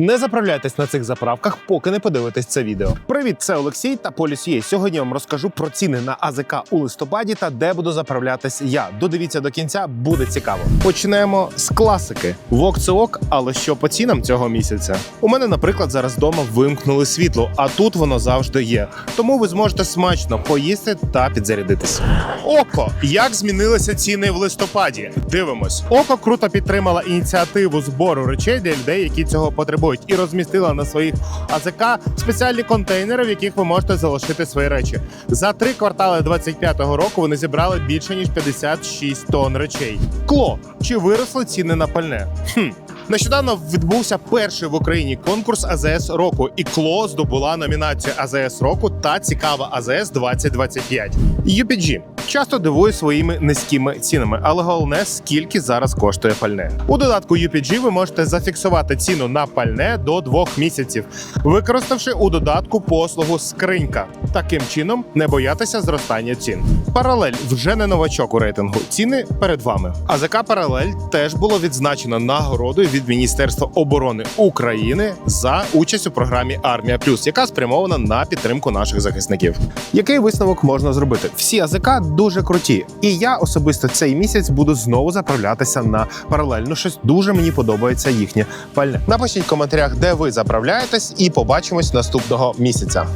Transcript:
Не заправляйтесь на цих заправках, поки не подивитесь це відео. Привіт, це Олексій та Поліс Є. Сьогодні я вам розкажу про ціни на АЗК у листопаді та де буду заправлятись я. Додивіться до кінця, буде цікаво. Почнемо з класики. Вок це ок, але що по цінам цього місяця? У мене, наприклад, зараз вдома вимкнули світло, а тут воно завжди є. Тому ви зможете смачно поїсти та підзарядитись. Око, як змінилися ціни в листопаді? Дивимось. Око круто підтримала ініціативу збору речей для людей, які цього потребують, і розмістила на своїх АЗК спеціальні контейнери, в яких ви можете залишити свої речі. За три квартали 25-го року вони зібрали більше ніж 56 тонн речей. Кло, чи виросли ціни на пальне? Хм. Нещодавно відбувся перший в Україні конкурс АЗС року, і Кло здобула номінацію АЗС року та цікава АЗС 2025. UPG часто дивує своїми низькими цінами, але головне, скільки зараз коштує пальне. У додатку UPG ви можете зафіксувати ціну на пальне до двох місяців, використавши у додатку послугу скринька. Таким чином не боятися зростання цін. Паралель вже не новачок у рейтингу. Ціни перед вами. АЗК Паралель теж було відзначено нагородою від Міністерства оборони України за участь у програмі Армія Плюс, яка спрямована на підтримку наших захисників. Який висновок можна зробити? Всі АЗК дуже круті, і я особисто цей місяць буду знову заправлятися на паралель. Ну щось дуже мені подобається їхнє пальне. Напишіть в коментарях, де ви заправляєтесь, і побачимось наступного місяця.